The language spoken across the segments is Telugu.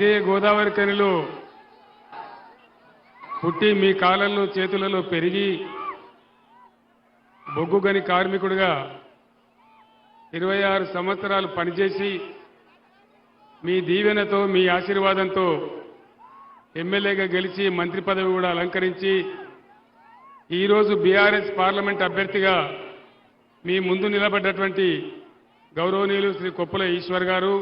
ఇదే గోదావరి కనిలో పుట్టి మీ కాలంలో చేతులలో పెరిగి బొగ్గుగని కార్మికుడిగా ఇరవై ఆరు సంవత్సరాలు పనిచేసి మీ దీవెనతో మీ ఆశీర్వాదంతో ఎమ్మెల్యేగా గెలిచి మంత్రి పదవి కూడా అలంకరించి ఈరోజు బీఆర్ఎస్ పార్లమెంట్ అభ్యర్థిగా మీ ముందు నిలబడ్డటువంటి గౌరవనీయులు శ్రీ కొప్పుల ఈశ్వర్ గారు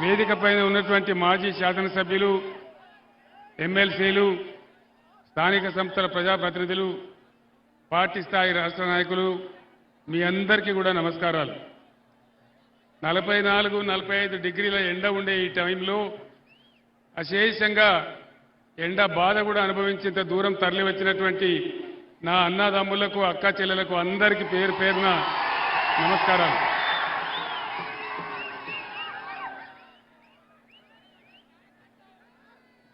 వేదిక పైన ఉన్నటువంటి మాజీ శాసనసభ్యులు ఎమ్మెల్సీలు స్థానిక సంస్థల ప్రజాప్రతినిధులు పార్టీ స్థాయి రాష్ట్ర నాయకులు మీ అందరికీ కూడా నమస్కారాలు. నలభై నాలుగు నలభై ఐదు డిగ్రీల ఎండ ఉండే ఈ టైంలో అశేషంగా ఎండ బాధ కూడా అనుభవించేంత దూరం తరలి వచ్చినటువంటి నా అన్నదమ్ములకు అక్క చెల్లెలకు అందరికీ పేరు పేరున నమస్కారాలు.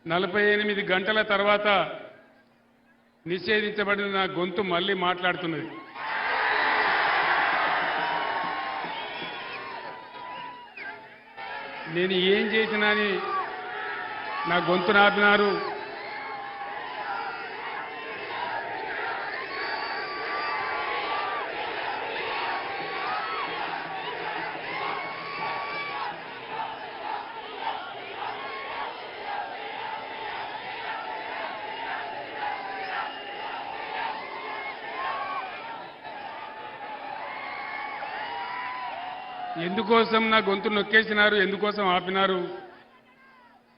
నలభై ఎనిమిది గంటల తర్వాత నిషేధించబడిన నా గొంతు మళ్ళీ మాట్లాడుతున్నది. నేను ఏం చేసినా అని నా గొంతు నాపినారు. ఎందుకోసం నా గొంతు నొక్కేసినారు? ఎందుకోసం ఆపినారు?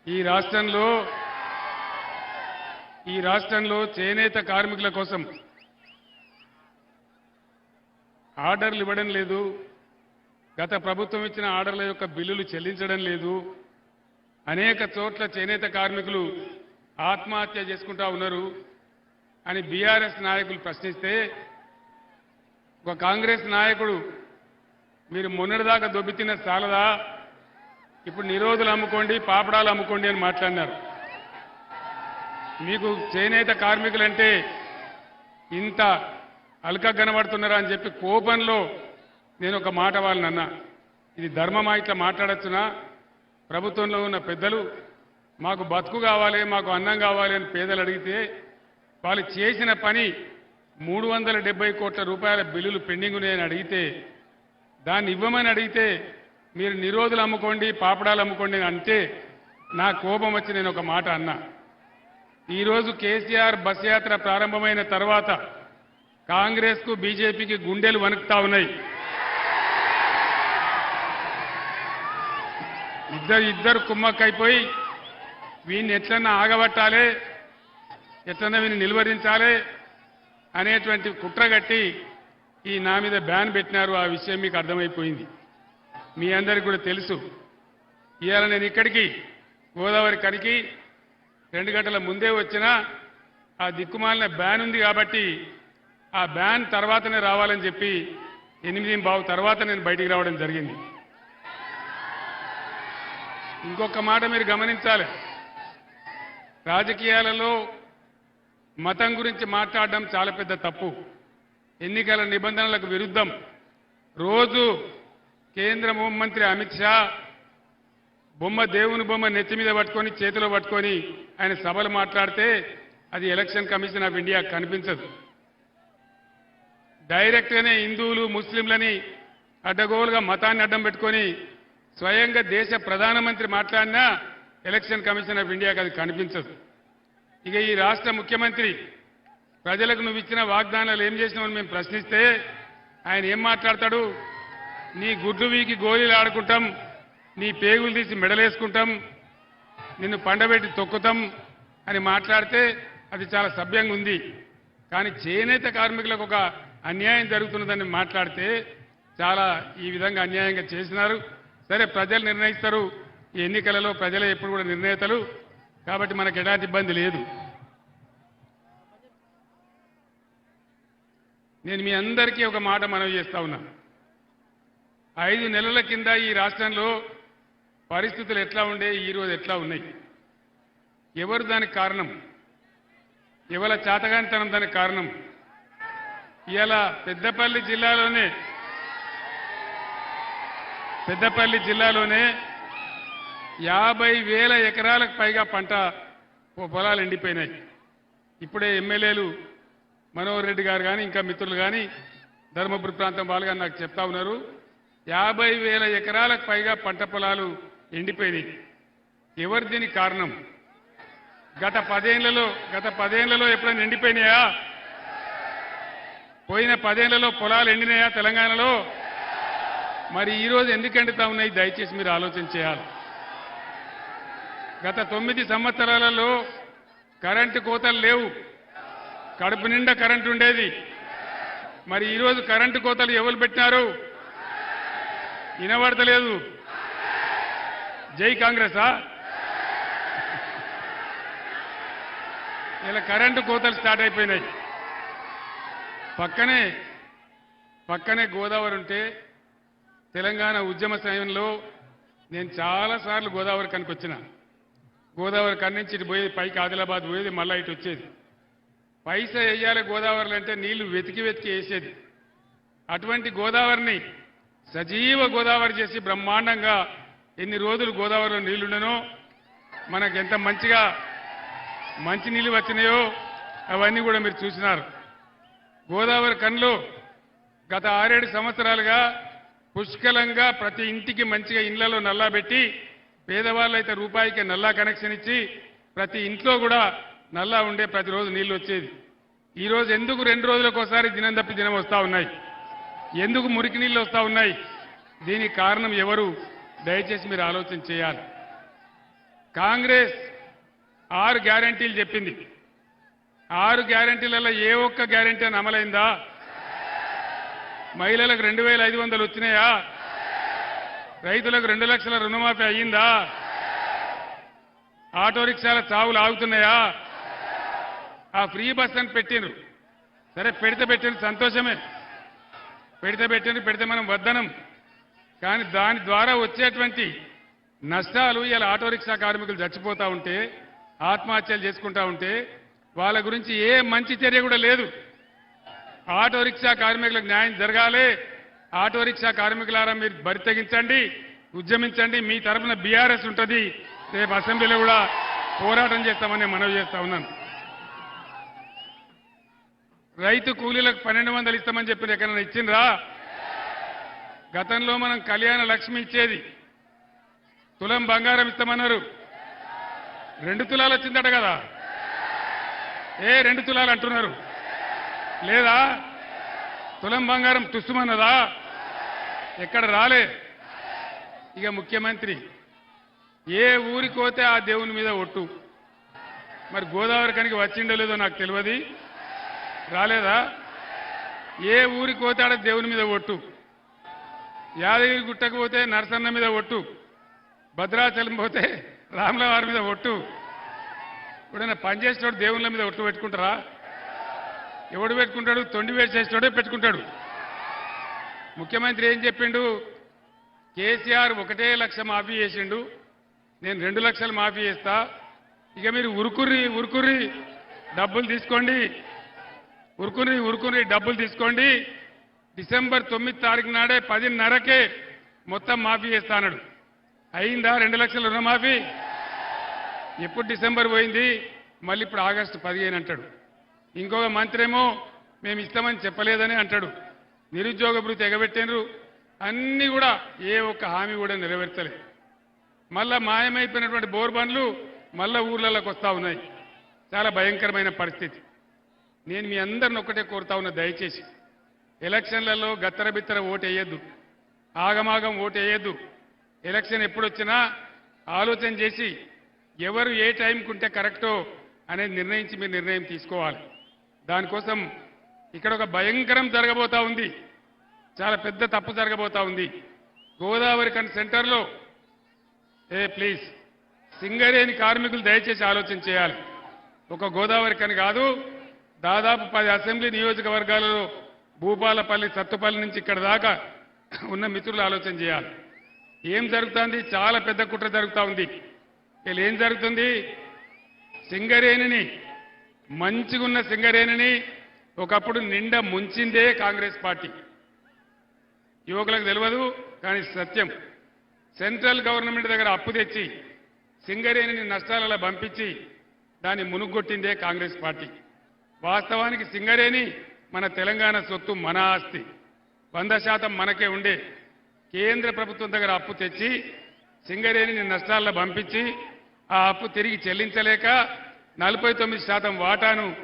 ఈ రాష్ట్రంలో ఈ రాష్ట్రంలో చేనేత కార్మికుల కోసం ఆర్డర్లు ఇవ్వడం లేదు. గత ప్రభుత్వం ఇచ్చిన ఆర్డర్ల యొక్క బిల్లులు చెల్లించడం లేదు. అనేక చోట్ల చేనేత కార్మికులు ఆత్మహత్య చేసుకుంటా ఉన్నారు అని బీఆర్ఎస్ నాయకులు ప్రశ్నిస్తే ఒక కాంగ్రెస్ నాయకుడు మీరు మొన్నటిదాకా దొబ్బితిన చాలదా ఇప్పుడు నిరోధులు అమ్ముకోండి పాపడాలు అమ్ముకోండి అని మాట్లాడినారు. మీకు చేనేత కార్మికులంటే ఇంత అల్క కనబడుతున్నారా అని చెప్పి కోపంలో నేను ఒక మాట వాళ్ళని అన్నా. ఇది ధర్మమా? ఇట్లా మాట్లాడచ్చునా? ప్రభుత్వంలో ఉన్న పెద్దలు మాకు బతుకు కావాలి మాకు అన్నం కావాలి అని పేదలు అడిగితే వాళ్ళు చేసిన పని మూడు వందల డెబ్బై కోట్ల రూపాయల బిల్లులు పెండింగ్ ఉన్నాయని అడిగితే దాన్ని ఇవ్వమని అడిగితే మీరు నిరోధులు అమ్ముకోండి పాపడాలు అమ్ముకోండి అని అంటే నా కోపం వచ్చి నేను ఒక మాట అన్నా. ఈరోజు కేసీఆర్ బస్ యాత్ర ప్రారంభమైన తర్వాత కాంగ్రెస్కు బీజేపీకి గుండెలు వణుకుతా ఉన్నాయి. ఇద్దరు ఇద్దరు కుమ్మక్కైపోయి వీడిని ఎట్లన్నా ఆగబట్టాలి ఎట్లన్నా వీడిని నిలువరించాలి అనేటువంటి కుట్రగట్టి ఈ నా మీద బ్యాన్ పెట్టినారు ఆ విషయం మీకు అర్థమైపోయింది. మీ అందరికి కూడా తెలుసు. ఇవాళ నేను ఇక్కడికి గోదావరి కనికి రెండు గంటల ముందే వచ్చినా ఆ దిక్కుమాలిన బ్యాన్ ఉంది కాబట్టి ఆ బ్యాన్ తర్వాతనే రావాలని చెప్పి ఎనిమిది బావు తర్వాత నేను బయటికి రావడం జరిగింది. ఇంకొక మాట మీరు గమనించాలి. రాజకీయాలలో మతం గురించి మాట్లాడడం చాలా పెద్ద తప్పు. ఎన్నికల నిబంధనలకు విరుద్ధం. రోజు కేంద్ర హోంమంత్రి అమిత్ షా బొమ్మ దేవుని బొమ్మ నెత్తి మీద పట్టుకొని చేతిలో పట్టుకొని ఆయన సభలు మాట్లాడితే అది ఎలక్షన్ కమిషన్ ఆఫ్ ఇండియా కనిపించదు. డైరెక్ట్గానే హిందువులు ముస్లింలని అడ్డగోలుగా మతాన్ని అడ్డం పెట్టుకొని స్వయంగా దేశ ప్రధానమంత్రి మాట్లాడినా ఎలక్షన్ కమిషన్ ఆఫ్ ఇండియాకి అది కనిపించదు. ఇక ఈ రాష్ట్ర ముఖ్యమంత్రి ప్రజలకు నువ్వు ఇచ్చిన వాగ్దానాలు ఏం చేసినావని మేము ప్రశ్నిస్తే ఆయన ఏం మాట్లాడతాడు? నీ గుడ్లు వీకి గోళీలు ఆడుకుంటాం నీ పేగులు తీసి మెడలేసుకుంటాం నిన్ను పండబెట్టి తొక్కుతాం అని మాట్లాడితే అది చాలా సభ్యంగా ఉంది. కానీ చేనేత కార్మికులకు ఒక అన్యాయం జరుగుతున్నదని మాట్లాడితే చాలా ఈ విధంగా అన్యాయంగా చేసినారు. సరే ప్రజలు నిర్ణయిస్తారు. ఈ ఎన్నికలలో ప్రజలే ఎప్పుడు కూడా నిర్ణేతలు. కాబట్టి మనకు ఎలాంటి ఇబ్బంది లేదు. నేను మీ అందరికీ ఒక మాట మనవి చేస్తా ఉన్నా. ఐదు నెలల కింద ఈ రాష్ట్రంలో పరిస్థితులు ఎట్లా ఉండే ఈరోజు ఎట్లా ఉన్నాయి? ఎవరు దానికి కారణం? ఎవరి చాతగానితనం దానికి కారణం? ఇవాళ పెద్దపల్లి జిల్లాలోనే పెద్దపల్లి జిల్లాలోనే యాభై వేల ఎకరాలకు పైగా పంట పొలాలు ఎండిపోయినాయి. ఇప్పుడే ఎమ్మెల్యేలు మనోహర్ రెడ్డి గారు కానీ ఇంకా మిత్రులు కానీ ధర్మపురి ప్రాంతం వాళ్ళు కానీ నాకు చెప్తా ఉన్నారు. యాభై వేల ఎకరాలకు పైగా పంట పొలాలు ఎండిపోయినాయి. ఎవరు దీనికి కారణం? గత పదేళ్ళలో గత పదేళ్ళలో ఎప్పుడైనా ఎండిపోయినాయా? పోయిన పదేళ్ళలో పొలాలు ఎండినాయా తెలంగాణలో? మరి ఈరోజు ఎందుకు ఎండుతా ఉన్నాయి? దయచేసి మీరు ఆలోచన చేయాలి. గత తొమ్మిది సంవత్సరాలలో కరెంటు కోతలు లేవు. కడుపు నిండా కరెంటు ఉండేది. మరి ఈరోజు కరెంటు కోతలు ఎవరు పెట్టినారు? వినబడతలేదు. జై కాంగ్రెసా? ఇలా కరెంటు కోతలు స్టార్ట్ అయిపోయినాయి. పక్కనే పక్కనే గోదావరి ఉంటే తెలంగాణ ఉద్యమ సమయంలో నేను చాలాసార్లు గోదావరి కనుకొచ్చిన. గోదావరి కన్నించి ఇటు పోయేది పైకి ఆదిలాబాద్ పోయేది మళ్ళా ఇటు వచ్చేది. పైసా వేయాలి గోదావరిలో అంటే నీళ్ళు వెతికి వెతికి వేసేది. అటువంటి గోదావరిని సజీవ గోదావరి చేసి బ్రహ్మాండంగా ఎన్ని రోజులు గోదావరిలో నీళ్ళుండనో మనకు ఎంత మంచిగా మంచి నీళ్ళు వచ్చినాయో అవన్నీ కూడా మీరు చూసినారు. గోదావరి కన్లో గత ఆరేడు సంవత్సరాలుగా పుష్కలంగా ప్రతి ఇంటికి మంచిగా ఇండ్లలో నల్లా పెట్టి అయితే రూపాయికి నల్లా కనెక్షన్ ఇచ్చి ప్రతి ఇంట్లో కూడా నల్లా ఉండే ప్రతిరోజు నీళ్ళు వచ్చేది. ఈరోజు ఎందుకు రెండు రోజులకు ఒకసారి దినం తప్పి దినం వస్తా ఉన్నాయి? ఎందుకు మురికి నీళ్ళు వస్తా ఉన్నాయి? దీనికి కారణం ఎవరు? దయచేసి మీరు ఆలోచన చేయాలి. కాంగ్రెస్ ఆరు గ్యారంటీలు చెప్పింది. ఆరు గ్యారంటీలలో ఏ ఒక్క గ్యారంటీ అని అమలైందా? మహిళలకు రెండు వేల ఐదు వందలు వచ్చినాయా? రైతులకు రెండు లక్షల రుణమాఫీ అయ్యిందా? ఆటో రిక్షాల చావులు ఆగుతున్నాయా? ఆ ఫ్రీ బస్ అని పెట్టిండ్రు. సరే పెడితే పెట్టిన సంతోషమే. పెడితే పెట్టిన పెడితే మనం వద్దనం. కానీ దాని ద్వారా వచ్చేటువంటి నష్టాలు ఇలా ఆటో రిక్షా కార్మికులు చచ్చిపోతా ఉంటే ఆత్మహత్యలు చేసుకుంటా ఉంటే వాళ్ళ గురించి ఏ మంచి చర్య కూడా లేదు. ఆటో రిక్షా కార్మికులకు న్యాయం జరగాలి. ఆటో రిక్షా కార్మికులారా మీరు బరి తెగించండి ఉద్యమించండి. మీ తరఫున బీఆర్ఎస్ ఉంటుంది. రేపు అసెంబ్లీలో కూడా పోరాటం చేస్తామని మనవి చేస్తా ఉన్నాను. రైతు కూలీలకు పన్నెండు వందలు ఇస్తామని చెప్పి ఎక్కడైనా ఇచ్చిండ్రా? గతంలో మనం కళ్యాణ లక్ష్మి ఇచ్చేది. తులం బంగారం ఇస్తామన్నారు. రెండు తులాలు వచ్చిందట కదా? ఏ రెండు తులాలు అంటున్నారు. లేదా? తులం బంగారం తుస్సుమన్నదా? ఎక్కడ రాలే. ఇక ముఖ్యమంత్రి ఏ ఊరికి పోతే ఆ దేవుని మీద ఒట్టు? మరి గోదావరి కనికి వచ్చిండో లేదో నాకు తెలియదు. రాలేదా? ఏ ఊరికి పోతే దేవుని మీద ఒట్టు? యాదగిరి గుట్టకు పోతే నరసన్న మీద ఒట్టు? భద్రాచలం పోతే రాముల వారి మీద ఒట్టు? ఎప్పుడైనా పనిచేసేటోడు దేవుళ్ళ మీద ఒట్టు పెట్టుకుంటారా? ఎవడు పెట్టుకుంటాడు? తొండి వేసేటోడే పెట్టుకుంటాడు. ముఖ్యమంత్రి ఏం చెప్పిండు? కేసీఆర్ ఒకటే లక్ష మాఫీ చేసిండు. నేను రెండు లక్షలు మాఫీ చేస్తా. ఇక మీరు ఉరుకుర్రి ఉరుకుర్రి డబ్బులు తీసుకోండి. ఉరుకుని ఉరుకుని డబ్బులు తీసుకోండి. డిసెంబర్ తొమ్మిది తారీఖు నాడే పదిన్నరకే మొత్తం మాఫీ చేస్తా అన్నాడు. అయిందా? రెండు లక్షల రుణమాఫీ? ఎప్పుడు డిసెంబర్ పోయింది? మళ్ళీ ఇప్పుడు ఆగస్టు పదిహేను అంటాడు. ఇంకొక మంత్రి ఏమో మేము ఇస్తామని చెప్పలేదని అంటాడు. నిరుద్యోగ భృతి ఎగబెట్టినరు అన్నీ కూడా ఏ ఒక్క హామీ కూడా నెరవేర్చలే. మళ్ళా మాయమైపోయినటువంటి బోర్ బండ్లు మళ్ళా ఊర్లలోకి వస్తా ఉన్నాయి. చాలా భయంకరమైన పరిస్థితి. నేను మీ అందరిని ఒక్కటే కోరుతా ఉన్నా దయచేసి. ఎలక్షన్లలో గత్తర బిత్తర ఓటు వేయద్దు ఆగమాగం ఓటు వేయద్దు ఎలక్షన్ ఎప్పుడు వచ్చినా ఆలోచన చేసి ఎవరు ఏ టైంకి ఉంటే కరెక్టో అనేది నిర్ణయించి మీరు నిర్ణయం తీసుకోవాలి. దానికోసం ఇక్కడ ఒక భయంకరం జరగబోతా ఉంది. చాలా పెద్ద తప్పు జరగబోతా ఉంది. గోదావరి కన్ సెంటర్లో ఏ ప్లీజ్ సింగరేణి కార్మికులు దయచేసి ఆలోచన చేయాలి. ఒక గోదావరి కని కాదు దాదాపు పది అసెంబ్లీ నియోజకవర్గాలలో భూపాలపల్లి సత్తుపల్లి నుంచి ఇక్కడ దాకా ఉన్న మిత్రులు ఆలోచన చేయాలి. ఏం జరుగుతుంది? చాలా పెద్ద కుట్ర జరుగుతూ ఉంది. వీళ్ళు ఏం జరుగుతుంది? సింగరేణిని మంచిగున్న సింగరేణిని ఒకప్పుడు నిండా ముంచిందే కాంగ్రెస్ పార్టీ. యువకులకు తెలియదు కానీ సత్యం. సెంట్రల్ గవర్నమెంట్ దగ్గర అప్పు తెచ్చి సింగరేణిని నష్టాలలో పంపించి దాన్ని మునుగొట్టిందే కాంగ్రెస్ పార్టీ. వాస్తవానికి సింగరేణి మన తెలంగాణ సొత్తు మన ఆస్తి. వంద శాతం మనకే ఉండే. కేంద్ర ప్రభుత్వం దగ్గర అప్పు తెచ్చి సింగరేణిని నష్టాల్లో పంపించి ఆ అప్పు తిరిగి చెల్లించలేక నలభై తొమ్మిది శాతం వాటాను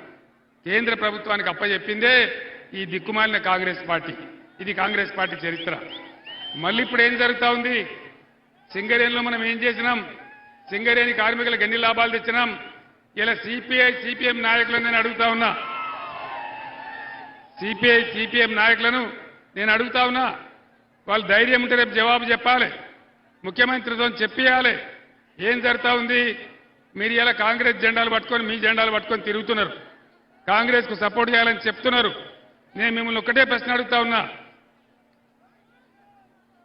కేంద్ర ప్రభుత్వానికి అప్పచెప్పిందే ఈ దిక్కుమాలిన కాంగ్రెస్ పార్టీ. ఇది కాంగ్రెస్ పార్టీ చరిత్ర. మళ్ళీ ఇప్పుడు ఏం జరుగుతా ఉంది? సింగరేణిలో మనం ఏం చేసినాం? సింగరేణి కార్మికులకు ఎన్ని లాభాలు తెచ్చినాం. ఇలా సిపిఐ సిపిఎం నాయకులను నేను అడుగుతా ఉన్నా. సిపిఐ సిపిఎం నాయకులను నేను అడుగుతా ఉన్నా. వాళ్ళు ధైర్యం ఉంటే రేపు జవాబు చెప్పాలి. ముఖ్యమంత్రితో చెప్పియాలి. ఏం జరుగుతూ ఉంది? మీరు ఇలా కాంగ్రెస్ జెండాలు పట్టుకొని మీ జెండాలు పట్టుకొని తిరుగుతున్నారు. కాంగ్రెస్కు సపోర్ట్ చేయాలని చెప్తున్నారు. నేను మిమ్మల్ని ఒక్కటే ప్రశ్న అడుగుతా ఉన్నా.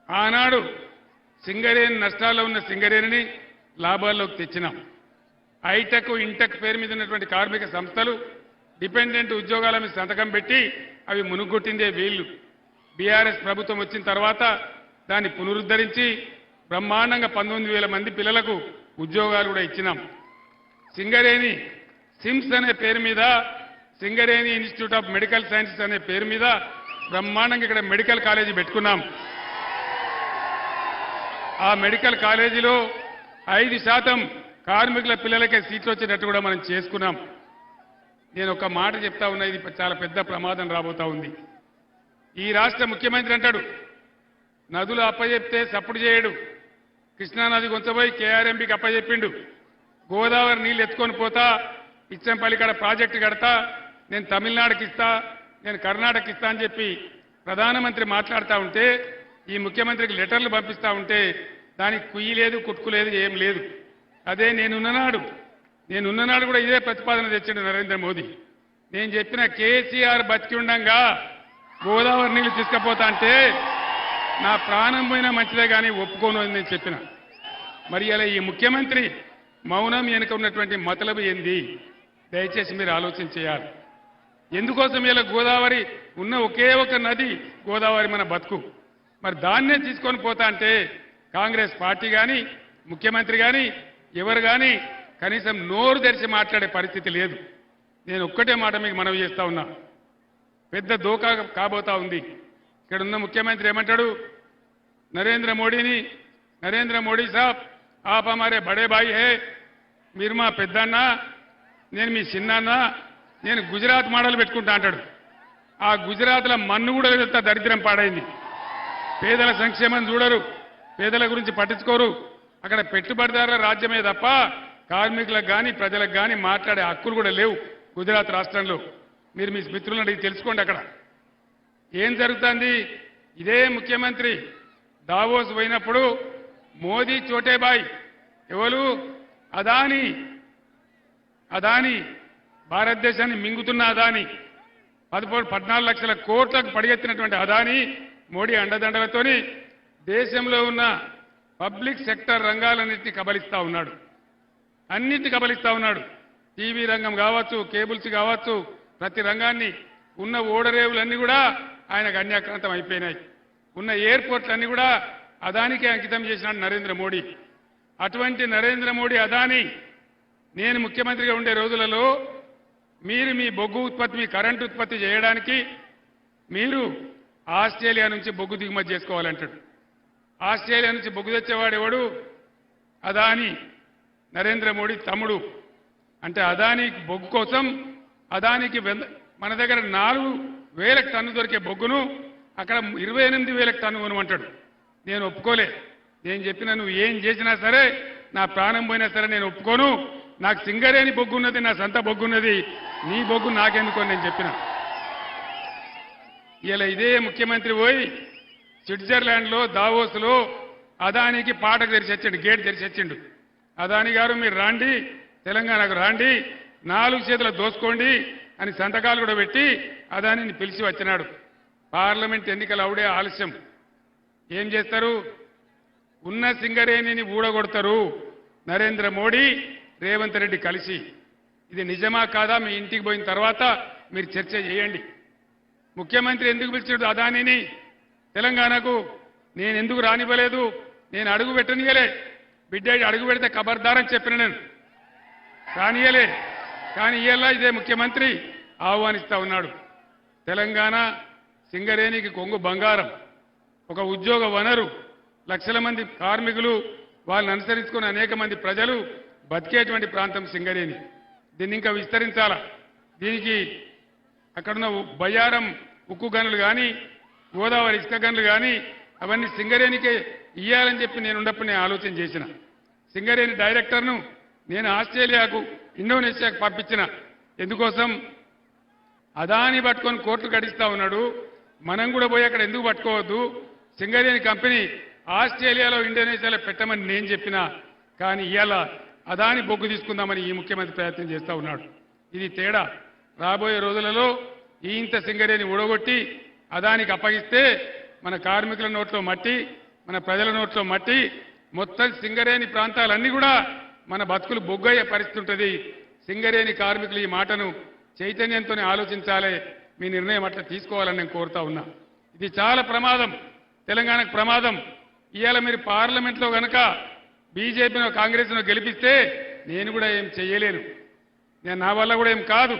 ఆనాడు సింగరేణి నష్టాల్లో ఉన్న సింగరేణిని లాభాల్లోకి తెచ్చినాం. హైటెక్ ఇంటెక్ పేరు మీద ఉన్నటువంటి కార్మిక సంస్థలు డిపెండెంట్ ఉద్యోగాల మీద సంతకం పెట్టి అవి మునుగొట్టిందే వీళ్ళు. బీఆర్ఎస్ ప్రభుత్వం వచ్చిన తర్వాత దాన్ని పునరుద్ధరించి బ్రహ్మాండంగా పంతొమ్మిది వేల మంది పిల్లలకు ఉద్యోగాలు కూడా ఇచ్చినాం. సింగరేణి సిమ్స్ అనే పేరు మీద Singareni Institute of Medical Sciences అనే పేరు మీద బ్రహ్మాండంగా ఇక్కడ మెడికల్ కాలేజీ పెట్టుకున్నాం. ఆ మెడికల్ కాలేజీలో ఐదు శాతం కార్మికుల పిల్లలకే సీట్లు వచ్చేటట్టు కూడా మనం చేసుకున్నాం. నేను ఒక మాట చెప్తా ఉన్నా ఇది చాలా పెద్ద ప్రమాదం రాబోతా ఉంది. ఈ రాష్ట్ర ముఖ్యమంత్రి అంటాడు నదులు అప్పచెప్తే సప్పుడు చేయడు. కృష్ణానది కొంచెపోయి కేఆర్ఎంపీకి అప్పజెప్పిండు. గోదావరి నీళ్ళు ఎత్తుకొని పోతా ఇచ్చంపల్లి కాడ ప్రాజెక్టు కడతా నేను తమిళనాడుకి ఇస్తా నేను కర్ణాటక ఇస్తా అని చెప్పి ప్రధానమంత్రి మాట్లాడుతూ ఉంటే ఈ ముఖ్యమంత్రికి లెటర్లు పంపిస్తా ఉంటే దానికి కుయ్యి లేదు కుట్టుకు లేదు ఏం లేదు. అదే నేనున్ననాడు. నేనున్ననాడు కూడా ఇదే ప్రతిపాదన తెచ్చాడు నరేంద్ర మోదీ. నేను చెప్పిన కేసీఆర్ బతికి ఉండంగా గోదావరి నీళ్ళు తీసుకపోతా అంటే నా ప్రాణం పోయినా మంచిదే కానీ ఒప్పుకోను అని నేను చెప్పిన. మరి ఇలా ఈ ముఖ్యమంత్రి మౌనం వెనుక ఉన్నటువంటి మతలబు ఏంది? దయచేసి మీరు ఆలోచన చేయాలి. ఎందుకోసం ఇలా గోదావరి ఉన్న ఒకే ఒక నది గోదావరి మన బతుకు? మరి దాన్నే తీసుకొని పోతా అంటే కాంగ్రెస్ పార్టీ కానీ ముఖ్యమంత్రి కానీ ఎవరు కానీ కనీసం నోరు తెరిచి మాట్లాడే పరిస్థితి లేదు. నేను ఒక్కటే మాట మీకు మనవి చేస్తా ఉన్నా. పెద్ద దోకా కాబోతా ఉంది. ఇక్కడ ఉన్న ముఖ్యమంత్రి ఏమంటాడు? నరేంద్ర మోడీని నరేంద్ర మోడీ సాబ్ ఆప్ హమారే బడే బాయి హే. మీరు మా పెద్దన్న నేను మీ చిన్నన్న నేను గుజరాత్ మోడల్ పెట్టుకుంటా అంటాడు. ఆ గుజరాత్లో మన్ను కూడా వెళ్తా దరిద్రం పాడైంది. పేదల సంక్షేమం చూడరు పేదల గురించి పట్టించుకోరు. అక్కడ పెట్టుబడిదారుల రాజ్యమే తప్ప కార్మికులకు కానీ ప్రజలకు కానీ మాట్లాడే హక్కులు కూడా లేవు గుజరాత్ రాష్ట్రంలో. మీరు మీ మిత్రులను అడిగి తెలుసుకోండి అక్కడ. ఏం జరుగుతుంది? ఇదే ముఖ్యమంత్రి దావోస్ పోయినప్పుడు మోదీ చోటేబాయ్ ఎవరు? అదాని. అదాని భారతదేశాన్ని మింగుతున్న అదాని. పదమూడు పద్నాలుగు లక్షల కోట్లకు పడిగెత్తినటువంటి అదాని మోడీ అండదండలతోని దేశంలో ఉన్న పబ్లిక్ సెక్టర్ రంగాలన్నింటినీ కబలిస్తా ఉన్నాడు. అన్నింటినీ కబలిస్తా ఉన్నాడు. టీవీ రంగం కావచ్చు కేబుల్స్ కావచ్చు ప్రతి రంగాన్ని ఉన్న ఓడరేవులన్నీ కూడా ఆయనకు అన్యాక్రాంతం అయిపోయినాయి. ఉన్న ఎయిర్పోర్ట్లన్నీ కూడా అదానికే అంకితం చేసినాడు నరేంద్ర మోడీ. అటువంటి నరేంద్ర మోడీ అదాని నేను ముఖ్యమంత్రిగా ఉండే రోజులలో మీరు మీ బొగ్గు ఉత్పత్తి మీ కరెంటు ఉత్పత్తి చేయడానికి మీరు ఆస్ట్రేలియా నుంచి బొగ్గు దిగుమతి చేసుకోవాలంటాడు. ఆస్ట్రేలియా నుంచి బొగ్గు తెచ్చేవాడు ఎవడు? అదాని. నరేంద్ర మోడీ తమ్ముడు. అంటే అదాని బొగ్గు కోసం అదానికి మన దగ్గర నాలుగు వేల టన్ను దొరికే బొగ్గును అక్కడ ఇరవై ఎనిమిది వేల టన్ను కొనమంటాడు. నేను ఒప్పుకోలే. నేను చెప్పిన నువ్వు ఏం చేసినా సరే నా ప్రాణం పోయినా సరే నేను ఒప్పుకోను. నాకు సింగరేణి బొగ్గు ఉన్నది నా సొంత బొగ్గు ఉన్నది. నీ బొగ్గు నాకెందుకో నేను చెప్పిన. ఇలా ఇదే ముఖ్యమంత్రి పోయి స్విట్జర్లాండ్లో దావోస్లో అదానికి పాటకు తెరిచొచ్చిండు గేట్ తెరిచొచ్చిండు అదాని గారు మీరు రాండి తెలంగాణకు రాండి నాలుగు చేతుల దోసుకోండి అని సంతకాలు కూడా పెట్టి అదానిని పిలిచి వచ్చినాడు. పార్లమెంట్ ఎన్నికలు అవుడే ఆలస్యం. ఏం చేస్తారు? ఉన్న సింగరేణిని ఊడగొడతారు నరేంద్ర మోడీ రేవంత్ రెడ్డి కలిసి. ఇది నిజమా కాదా? మీ ఇంటికి పోయిన తర్వాత మీరు చర్చ చేయండి. ముఖ్యమంత్రి ఎందుకు పిలిచాడు అదానిని? తెలంగాణకు నేను ఎందుకు రానివ్వలేదు? నేను అడుగు పెట్టనియలే. బిడ్డ అడుగు పెడితే ఖబర్దారని చెప్పిన నేను. రానియలే. కానీ ఇయ్యాల ఇదే ముఖ్యమంత్రి ఆహ్వానిస్తా ఉన్నాడు. తెలంగాణ సింగరేణికి కొంగు బంగారం. ఒక ఉద్యోగ వనరు. లక్షల మంది కార్మికులు వాళ్ళని అనుసరించుకున్న అనేక మంది ప్రజలు బతికేటువంటి ప్రాంతం సింగరేణి. దీన్ని ఇంకా విస్తరించాలా? దీనికి అక్కడున్న బయ్యారం ఉక్కు గనులు కానీ గోదావరి ఇసుక గన్లు కానీ అవన్నీ సింగరేణికే ఇయ్యాలని చెప్పి నేను ఉన్నప్పుడు నేను ఆలోచన చేసిన. సింగరేణి డైరెక్టర్ను నేను ఆస్ట్రేలియాకు ఇండోనేషియాకు పంపించిన. ఎందుకోసం? అదాని పట్టుకొని కోర్టు గడిస్తా ఉన్నాడు. మనం కూడా పోయి అక్కడ ఎందుకు పట్టుకోవద్దు? సింగరేణి కంపెనీ ఆస్ట్రేలియాలో ఇండోనేషియాలో పెట్టమని నేను చెప్పినా. కానీ ఇవాళ అదాని బొగ్గు తీసుకుందామని ఈ ముఖ్యమంత్రి ప్రయత్నం చేస్తా ఉన్నాడు. ఇది తేడా. రాబోయే రోజులలో ఈ ఇంత సింగరేణి ఊడగొట్టి అదానికి అప్పగిస్తే మన కార్మికుల నోట్లో మట్టి మన ప్రజల నోట్లో మట్టి మొత్తం సింగరేణి ప్రాంతాలన్నీ కూడా మన బతుకులు బొగ్గయ్యే పరిస్థితి ఉంటుంది. సింగరేణి కార్మికులు ఈ మాటను చైతన్యంతోనే ఆలోచించాలి. మీ నిర్ణయం అట్లా తీసుకోవాలని నేను కోరుతా ఉన్నా. ఇది చాలా ప్రమాదం. తెలంగాణకు ప్రమాదం. ఇవాళ మీరు పార్లమెంట్లో కనుక బీజేపీనో కాంగ్రెస్ను గెలిపిస్తే నేను కూడా ఏం చేయలేను నేను నా వల్ల కూడా ఏం కాదు.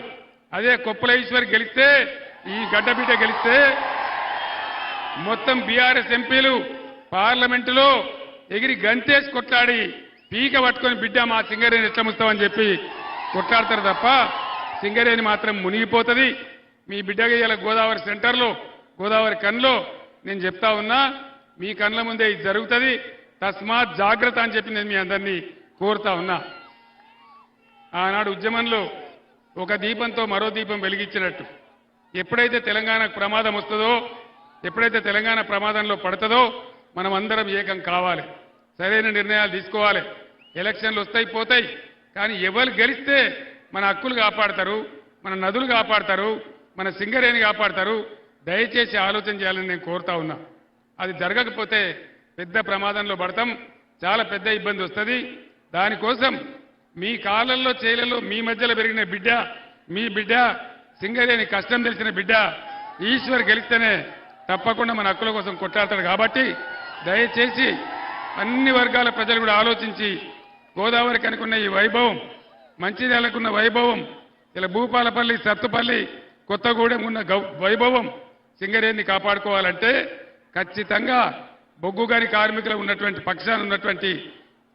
అదే కొప్పుల ఈశ్వర్ గెలిస్తే ఈ గడ్డబిడ్డ గెలిస్తే మొత్తం బీఆర్ఎస్ ఎంపీలు పార్లమెంటులో ఎగిరి గంతేసి కొట్లాడి పీక పట్టుకొని బిడ్డ మా సింగరేణి ఎట్లా చెప్పి కొట్లాడతారు తప్ప సింగరేణి మాత్రం మునిగిపోతుంది. మీ బిడ్డగా ఇవాళ గోదావరి సెంటర్లో గోదావరి కన్లో నేను చెప్తా ఉన్నా మీ కళ్ళ ముందే ఇది జరుగుతుంది. తస్మాత్ జాగ్రత్త అని చెప్పి నేను మీ అందరినీ కోరుతా ఉన్నా. ఆనాడు ఉద్యమంలో ఒక దీపంతో మరో దీపం వెలిగించినట్టు. ఎప్పుడైతే తెలంగాణకు ప్రమాదం వస్తుందో ఎప్పుడైతే తెలంగాణ ప్రమాదంలో పడుతుందో మనం అందరం ఏకం కావాలి. సరైన నిర్ణయాలు తీసుకోవాలి. ఎలక్షన్లు వస్తాయి పోతాయి. కానీ ఎవరు గెలిస్తే మన హక్కులు కాపాడతారు మన నదులు కాపాడతారు మన సింగరేణి కాపాడతారు దయచేసి ఆలోచన చేయాలని నేను కోరుతా ఉన్నా. అది జరగకపోతే పెద్ద ప్రమాదంలో పడతాం చాలా పెద్ద ఇబ్బంది వస్తుంది. దానికోసం మీ కాలంలో చేలలో మీ మధ్యలో పెరిగిన బిడ్డ మీ బిడ్డ సింగరేణి కష్టం తెలిసిన బిడ్డ ఈశ్వర్ గెలిస్తేనే తప్పకుండా మన హక్కుల కోసం కొట్లాడతాడు కాబట్టి దయచేసి అన్ని వర్గాల ప్రజలు కూడా ఆలోచించి గోదావరికి అనుకున్న ఈ వైభవం మంచిర్యాలకున్న వైభవం ఇలా భూపాలపల్లి సత్తుపల్లి కొత్తగూడెం ఉన్న గౌ- వైభవం సింగరేణిని కాపాడుకోవాలంటే ఖచ్చితంగా బొగ్గు గారి కార్మికులు ఉన్నటువంటి పక్షాన ఉన్నటువంటి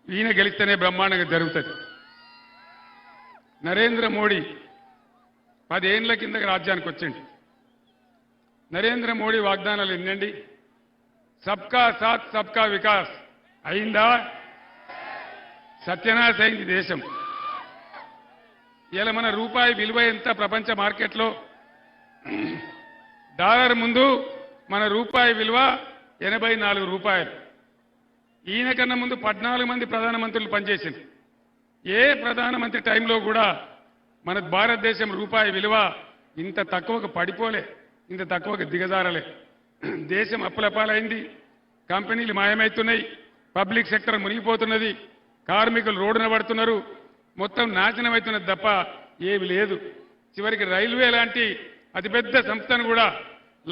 ఈయన గెలిస్తేనే బ్రహ్మాండంగా జరుగుతుంది. నరేంద్ర మోడీ పదేళ్ళ కింద రాజ్యానికి వచ్చిండు. నరేంద్ర మోడీ వాగ్దానాలు ఎన్నండి? సబ్కా సాత్ సబ్కా వికాస్. అయిందా? సత్యనాశ అయింది దేశం. ఇలా మన రూపాయి విలువ ఎంత ప్రపంచ మార్కెట్లో? డాలర్ ముందు మన రూపాయి విలువ ఎనభై నాలుగు రూపాయలు. ఈయన కన్నా ముందు పద్నాలుగు మంది ప్రధానమంత్రులు పనిచేసింది ఏ ప్రధానమంత్రి టైంలో కూడా మన భారతదేశం రూపాయి విలువ ఇంత తక్కువకు పడిపోలే ఇంత తక్కువకు దిగజారలే. దేశం అప్పులపాలైంది కంపెనీలు మాయమవుతున్నాయి పబ్లిక్ సెక్టర్ మునిగిపోతున్నది కార్మికులు రోడ్డున పడుతున్నారు మొత్తం నాశనం అవుతున్నది తప్ప ఏమి లేదు. చివరికి రైల్వే లాంటి అతిపెద్ద సంస్థను కూడా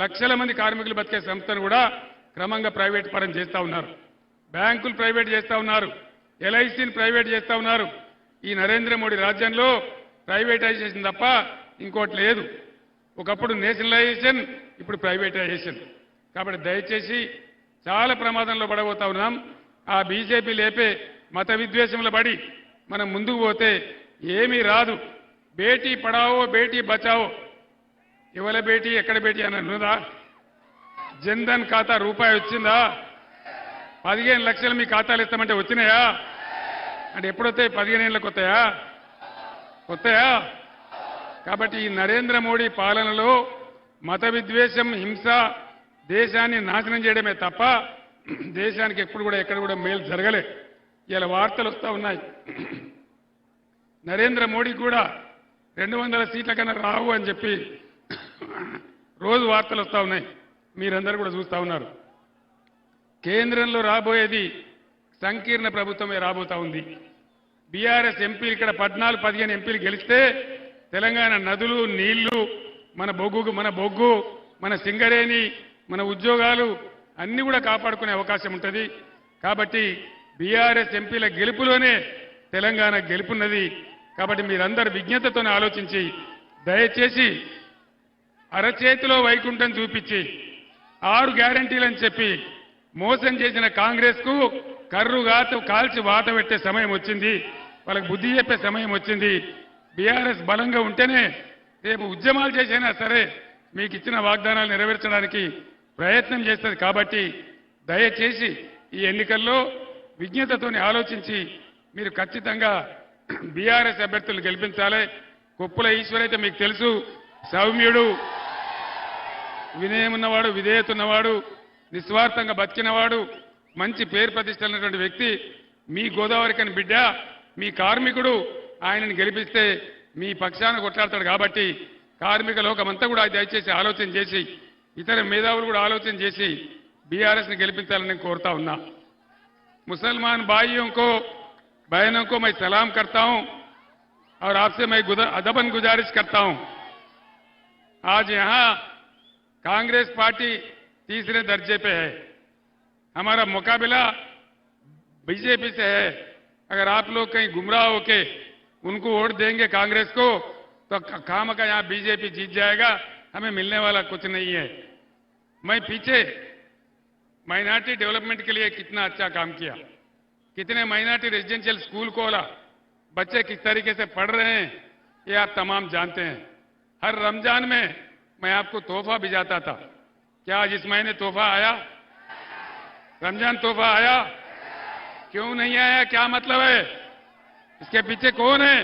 లక్షల మంది కార్మికులు బతికే సంస్థను కూడా క్రమంగా ప్రైవేట్ పరం చేస్తా ఉన్నారు. బ్యాంకులు ప్రైవేట్ చేస్తా ఉన్నారు ఎల్ఐసిని ప్రైవేట్ చేస్తా ఉన్నారు. ఈ నరేంద్ర మోడీ రాజ్యంలో ప్రైవేటైజేషన్ తప్ప ఇంకోటి లేదు. ఒకప్పుడు నేషనలైజేషన్ ఇప్పుడు ప్రైవేటైజేషన్. కాబట్టి దయచేసి చాలా ప్రమాదంలో పడబోతా ఉన్నాం. ఆ బీజేపీ లేపే మత విద్వేషంలో పడి మనం ముందుకు పోతే ఏమీ రాదు. బేటీ పడావో బేటీ బచావో. ఎవల బేటీ ఎక్కడ బేటీ అని ఉన్నదా జన్ధన్ ఖాతా రూపాయి వచ్చిందా? పదిహేను లక్షలు మీ ఖాతాలు ఇస్తామంటే వచ్చినాయా? అంటే ఎప్పుడొస్తాయి పదిహేను ఏళ్ళకి వస్తాయా కొత్తయా? కాబట్టి ఈ నరేంద్ర మోడీ పాలనలో మత విద్వేషం హింస దేశాన్ని నాశనం చేయడమే తప్ప దేశానికి ఎప్పుడు కూడా ఎక్కడ కూడా మేలు జరగలే. ఇలా వార్తలు వస్తూ ఉన్నాయి. నరేంద్ర మోడీ కూడా రెండు వందల సీట్ల కన్నా రావు అని చెప్పి రోజు వార్తలు వస్తూ ఉన్నాయి. మీరందరూ కూడా చూస్తూ ఉన్నారు. కేంద్రంలో రాబోయేది సంకీర్ణ ప్రభుత్వమే రాబోతా ఉంది. బీఆర్ఎస్ ఎంపీలు ఇక్కడ పద్నాలుగు పదిహేను ఎంపీలు గెలిస్తే తెలంగాణ నదులు నీళ్ళు మన బొగ్గు మన బొగ్గు మన సింగరేణి మన ఉద్యోగాలు అన్ని కూడా కాపాడుకునే అవకాశం ఉంటుంది. కాబట్టి బీఆర్ఎస్ ఎంపీల గెలుపులోనే తెలంగాణ గెలుపున్నది. కాబట్టి మీరందరూ విజ్ఞతతోనే ఆలోచించి దయచేసి అరచేతిలో వైకుంఠం చూపించి ఆరు గ్యారంటీలని చెప్పి మోసం చేసిన కాంగ్రెస్కు కాల్చి వాత పెట్టే సమయం వచ్చింది. వాళ్ళకి బుద్ధి చెప్పే సమయం వచ్చింది. బీఆర్ఎస్ బలంగా ఉంటేనే రేపు ఉద్యమాలు చేసైనా సరే మీకు ఇచ్చిన వాగ్దానాలు నెరవేర్చడానికి ప్రయత్నం చేస్తుంది. కాబట్టి దయచేసి ఈ ఎన్నికల్లో విజ్ఞతతోని ఆలోచించి మీరు ఖచ్చితంగా బీఆర్ఎస్ అభ్యర్థులు గెలిపించాలి. కొప్పుల ఈశ్వర్ అయితే మీకు తెలుసు సౌమ్యుడు వినయం ఉన్నవాడు విధేయత ఉన్నవాడు నిస్వార్థంగా బతికినవాడు మంచి పేరు ప్రతిష్టలైనటువంటి వ్యక్తి మీ గోదావరికని బిడ్డ. మీ కార్మికుడు ఆయనను గెలిపిస్తే మీ పక్షాన కొట్లాడతాడు కాబట్టి కార్మిక లోకమంతా కూడా దయచేసి ఆలోచన చేసి ఇతర మేధావులు కూడా ఆలోచన చేసి బీఆర్ఎస్ ని గెలిపించాలని నేను కోరుతా ఉన్నా मुसलमान भाइयों को बहनों को मैं सलाम करता हूं और आपसे मैं गुदा- अदबन गुजारिश करता हूं आज यहां कांग्रेस पार्टी तीसरे दर्जे पे है हमारा मुकाबला बीजेपी से है अगर आप लोग कहीं गुमराह होके उनको वोट देंगे कांग्रेस को तो काम का यहाँ बीजेपी जीत जाएगा। हमें मिलने वाला कुछ नहीं है। मैं पीछे माइनॉरिटी डेवलपमेंट के लिए कितना अच्छा काम किया। कितने माइनॉरिटी रेजिडेंशियल स्कूल खोला। बच्चे किस तरीके से पढ़ रहे हैं, ये आप तमाम जानते हैं। हर रमज़ान में मैं आपको तोहफा भिजाता था। क्या आज इस महीने तोहफा आया? रमज़ान तोहफा आया? क्यों नहीं आया क्या मतलब है इसके पीछे कौन है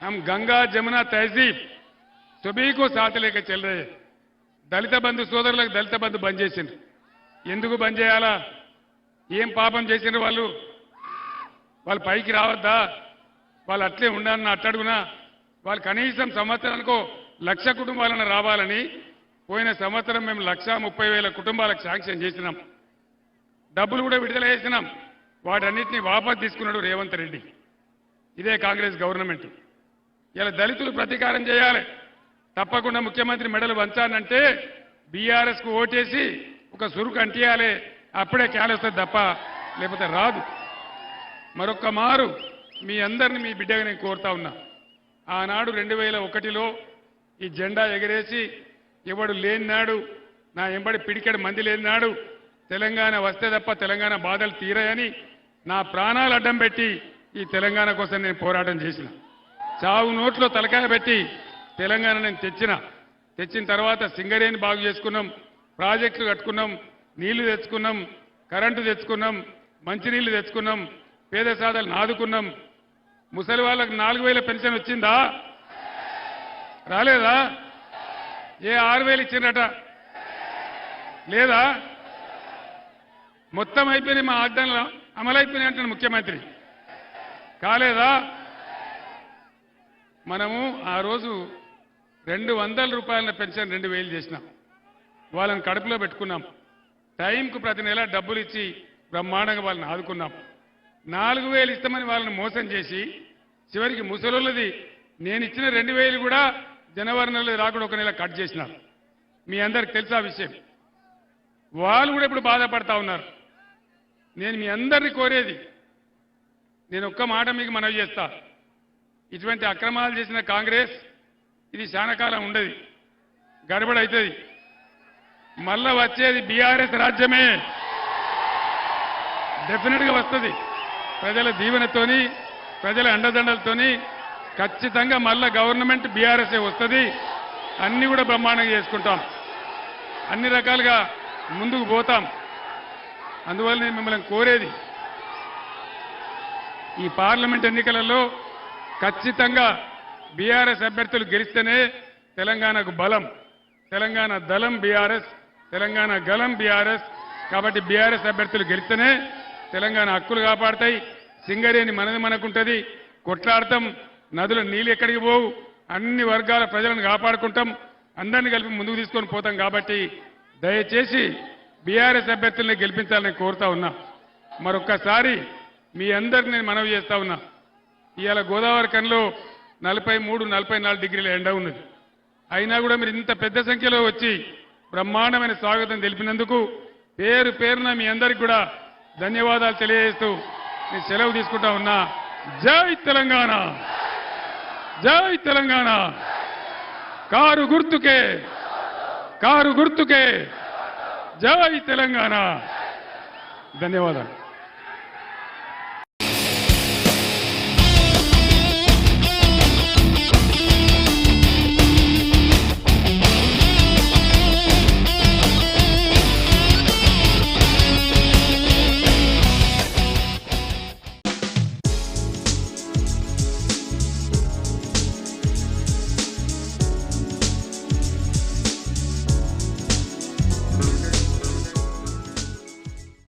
हम गंगा जमुना तहजीब सभी को साथ लेकर चल रहे हैं దళిత బంధు సోదరులకు దళిత బంధు బంద్ చేసిండ్రు ఎందుకు బంద్ చేయాలా ఏం పాపం చేసిండ్రు వాళ్ళు వాళ్ళు పైకి రావద్దా వాళ్ళు అట్లే ఉండాలని అట్టడుగునా వాళ్ళు కనీసం సంవత్సరానికో లక్ష కుటుంబాలను రావాలని పోయిన సంవత్సరం మేము లక్ష ముప్పై వేల కుటుంబాలకు శాంక్షన్ చేసినాం డబ్బులు కూడా విడుదల చేసినాం. వాటన్నిటిని వాపస్ తీసుకున్నాడు రేవంత్ రెడ్డి. ఇదే కాంగ్రెస్ గవర్నమెంట్. ఇలా దళితులు ప్రతీకారం చేయాలి. తప్పకుండా ముఖ్యమంత్రి మెడలు వంచానంటే బీఆర్ఎస్కు ఓటేసి ఒక సురుకు అంటియాలి. అప్పుడే వస్తుంది తప్ప లేకపోతే రాదు. మరొక్క మారు మీ అందరిని మీ బిడ్డగా నేను కోరుతా ఉన్నా. ఆనాడు రెండు వేల ఒకటిలో ఈ జెండా ఎగరేసి ఎవడు లేనినాడు నా ఎంబడి పిడికెడు మంది లేనినాడు తెలంగాణ వస్తే తప్ప తెలంగాణ బాధలు తీరాయని నా ప్రాణాలు అడ్డం పెట్టి ఈ తెలంగాణ కోసం నేను పోరాటం చేసిన. చావు నోట్లో తలకాయ పెట్టి తెలంగాణ నేను తెచ్చిన. తెచ్చిన తర్వాత సింగరేణి బాగు చేసుకున్నాం ప్రాజెక్టులు కట్టుకున్నాం నీళ్ళు తెచ్చుకున్నాం కరెంటు తెచ్చుకున్నాం మంచినీళ్ళు తెచ్చుకున్నాం పేద సాధలు నాదుకున్నాం. ముసలి వాళ్ళకు నాలుగు వేల పెన్షన్ వచ్చిందా? రాలేదా? ఏ ఆరు వేలు ఇచ్చిందట లేదా? మొత్తం అయిపోయినాయి మా ఆర్డర్లు అమలైపోయినాయి అంటాడు ముఖ్యమంత్రి. కాలేదా? మనము ఆ రోజు రెండు వందల రూపాయల పెన్షన్ రెండు వేలు చేసినాం. వాళ్ళని కడుపులో పెట్టుకున్నాం. టైంకు ప్రతి నెల డబ్బులు ఇచ్చి బ్రహ్మాండంగా వాళ్ళని ఆదుకున్నాం. నాలుగు వేలు ఇస్తామని వాళ్ళని మోసం చేసి చివరికి ముసలోళ్ళది నేను ఇచ్చిన రెండు వేలు కూడా జనవరి నెలలో రాకుండా ఒక నెల కట్ చేసినారు. మీ అందరికి తెలుసా విషయం. వాళ్ళు కూడా ఇప్పుడు బాధపడతా ఉన్నారు. నేను మీ అందరినీ కోరేది నేను ఒక్క మాట మీకు మనవి చేస్తా. ఇటువంటి అక్రమాలు చేసిన కాంగ్రెస్ ఇది శానకాలం ఉండదు గడబడ మళ్ళా వచ్చేది బీఆర్ఎస్ రాజ్యమే. డెఫినెట్గా వస్తుంది. ప్రజల దీవెనతోని ప్రజల అండదండలతోని ఖచ్చితంగా మళ్ళా గవర్నమెంట్ బీఆర్ఎస్ఏ వస్తుంది. అన్ని కూడా బ్రహ్మాండంగా చేసుకుంటాం. అన్ని రకాలుగా ముందుకు పోతాం. అందువల్ల నేను మిమ్మల్ని కోరేది ఈ పార్లమెంట్ ఎన్నికలలో ఖచ్చితంగా బీఆర్ఎస్ అభ్యర్థులు గెలిస్తేనే తెలంగాణకు బలం. తెలంగాణ దళం బీఆర్ఎస్ తెలంగాణ గలం బీఆర్ఎస్. కాబట్టి బీఆర్ఎస్ అభ్యర్థులు గెలిస్తేనే తెలంగాణ హక్కులు కాపాడతాయి. సింగరేణి మనది మనకుంటది. కొట్లాడతాం. నదుల నీళ్ళు ఎక్కడికి పోవు? అన్ని వర్గాల ప్రజలను కాపాడుకుంటాం. అందరిని కలిపి ముందుకు తీసుకొని పోతాం కాబట్టి దయచేసి బీఆర్ఎస్ అభ్యర్థుల్ని గెలిపించాలని కోరుతా ఉన్నా. మరొక్కసారి మీ అందరిని నేను మనవి చేస్తా ఉన్నా. ఇవాళ గోదావరి కన్లో నలభై మూడు నలభై నాలుగు డిగ్రీల ఎండ ఉన్నది. అయినా కూడా మీరు ఇంత పెద్ద సంఖ్యలో వచ్చి బ్రహ్మాండమైన స్వాగతం తెలిపినందుకు పేరు పేరున మీ అందరికి కూడా ధన్యవాదాలు తెలియజేస్తూ నేను సెలవు తీసుకుంటా ఉన్నా. జై తెలంగాణ! జై తెలంగాణ! కారు గుర్తుకే! కారు గుర్తుకే! జై తెలంగాణ. ధన్యవాదాలు.